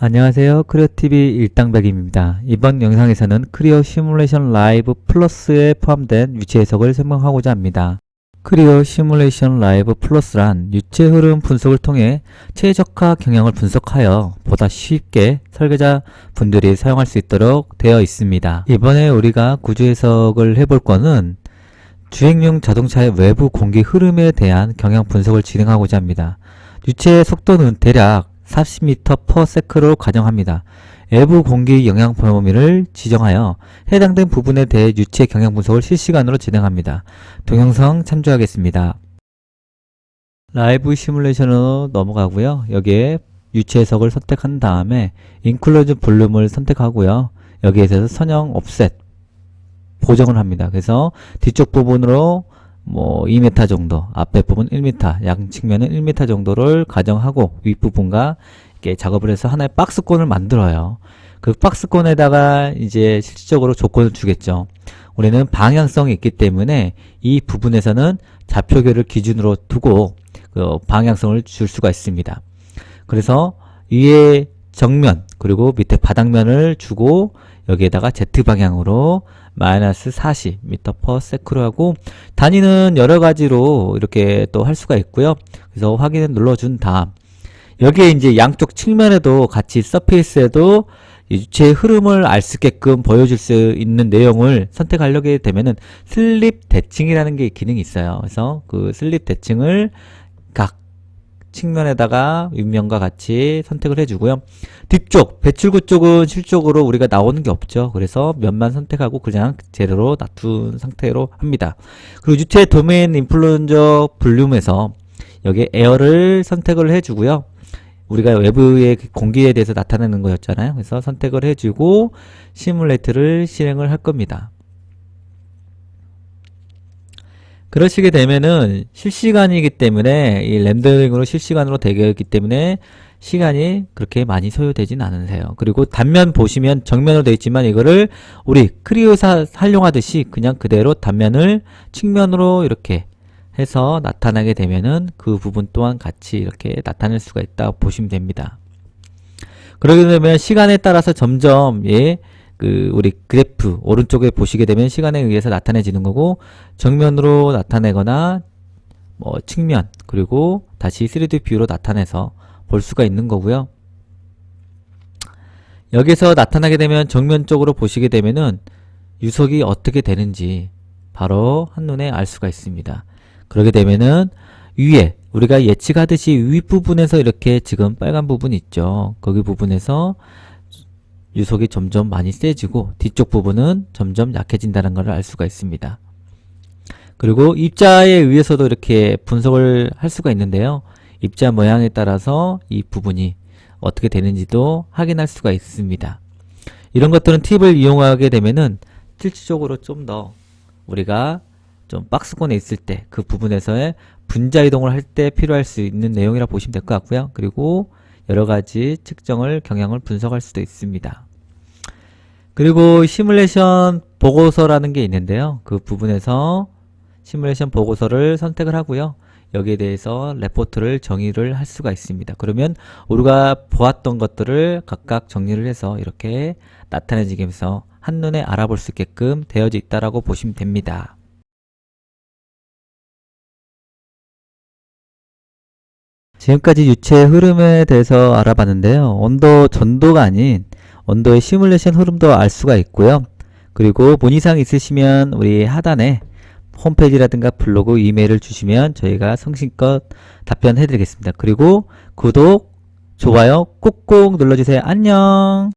안녕하세요. 크리어TV 일당백입니다. 이번 영상에서는 크리어 시뮬레이션 라이브 플러스에 포함된 유체 해석을 설명하고자 합니다. 크리어 시뮬레이션 라이브 플러스란 유체 흐름 분석을 통해 최적화 경향을 분석하여 보다 쉽게 설계자 분들이 사용할 수 있도록 되어 있습니다. 이번에 우리가 구조 해석을 해볼 거는 주행용 자동차의 외부 공기 흐름에 대한 경향 분석을 진행하고자 합니다. 유체의 속도는 대략 40m/s로 가정합니다. 외부 공기 영향 범위를 지정하여 해당된 부분에 대해 유체 경향 분석을 실시간으로 진행합니다. 동영상 참조하겠습니다. 라이브 시뮬레이션으로 넘어가고요. 여기에 유체 해석을 선택한 다음에 인클루즈 볼륨을 선택하고요. 여기에서 선형 옵셋 보정을 합니다. 그래서 뒤쪽 부분으로 뭐 2m 정도, 앞에 부분 1m, 양 측면은 1m 정도를 가정하고 윗부분과 이렇게 작업을 해서 하나의 박스권을 만들어요. 그 박스권에다가 이제 실질적으로 조건을 주겠죠. 우리는 방향성이 있기 때문에 이 부분에서는 좌표계를 기준으로 두고 그 방향성을 줄 수가 있습니다. 그래서 위에 정면 그리고 밑에 바닥면을 주고 여기에다가 Z 방향으로 마이너스 40m per sec로 하고 단위는 여러 가지로 이렇게 또 할 수가 있고요. 그래서 확인을 눌러준 다음 여기에 이제 양쪽 측면에도 같이 서페이스에도 유체의 흐름을 알 수 있게끔 보여줄 수 있는 내용을 선택하려게 되면은 슬립 대칭이라는 게 기능이 있어요. 그래서 그 슬립 대칭을 각 측면에다가 윗면과 같이 선택을 해주고요. 뒤쪽 배출구 쪽은 실적으로 우리가 나오는 게 없죠. 그래서 면만 선택하고 그냥 제대로 놔둔 상태로 합니다. 그리고 유체 도메인 인플루언저 볼륨에서 여기 에어를 선택을 해주고요. 우리가 외부의 공기에 대해서 나타내는 거였잖아요. 그래서 선택을 해주고 시뮬레이트를 실행을 할 겁니다. 그러시게 되면은 실시간이기 때문에 이 렌더링으로 실시간으로 되어 있기 때문에 시간이 그렇게 많이 소요되진 않으세요. 그리고 단면 보시면 정면으로 되어 있지만 이거를 우리 크리오사 활용하듯이 그냥 그대로 단면을 측면으로 이렇게 해서 나타나게 되면은 그 부분 또한 같이 이렇게 나타낼 수가 있다 보시면 됩니다. 그러게 되면 시간에 따라서 점점 예, 그 우리 그래프 오른쪽에 보시게 되면 시간에 의해서 나타내지는 거고 정면으로 나타내거나 뭐 측면 그리고 다시 3D 뷰로 나타내서 볼 수가 있는 거고요. 여기서 나타나게 되면 정면 쪽으로 보시게 되면은 유속이 어떻게 되는지 바로 한눈에 알 수가 있습니다. 그러게 되면은 위에 우리가 예측하듯이 윗부분에서 이렇게 지금 빨간 부분 있죠. 거기 부분에서 유속이 점점 많이 세지고 뒤쪽 부분은 점점 약해진다는 것을 알 수가 있습니다. 그리고 입자에 의해서도 이렇게 분석을 할 수가 있는데요. 입자 모양에 따라서 이 부분이 어떻게 되는지도 확인할 수가 있습니다. 이런 것들은 팁을 이용하게 되면은 실질적으로 좀 더 우리가 좀 박스권에 있을 때 그 부분에서의 분자 이동을 할 때 필요할 수 있는 내용이라 보시면 될 것 같고요. 그리고 여러 가지 측정을 경향을 분석할 수도 있습니다. 그리고 시뮬레이션 보고서라는 게 있는데요. 그 부분에서 시뮬레이션 보고서를 선택을 하고요. 여기에 대해서 레포트를 정의를 할 수가 있습니다. 그러면 우리가 보았던 것들을 각각 정리를 해서 이렇게 나타내지게 해서 한눈에 알아볼 수 있게끔 되어져 있다라고 보시면 됩니다. 지금까지 유체 흐름에 대해서 알아봤는데요. 온도 전도가 아닌 온도의 시뮬레이션 흐름도 알 수가 있고요. 그리고 문의사항 있으시면 우리 하단에 홈페이지라든가 블로그 이메일을 주시면 저희가 성심껏 답변해 드리겠습니다. 그리고 구독, 좋아요 꾹꾹 눌러주세요. 안녕!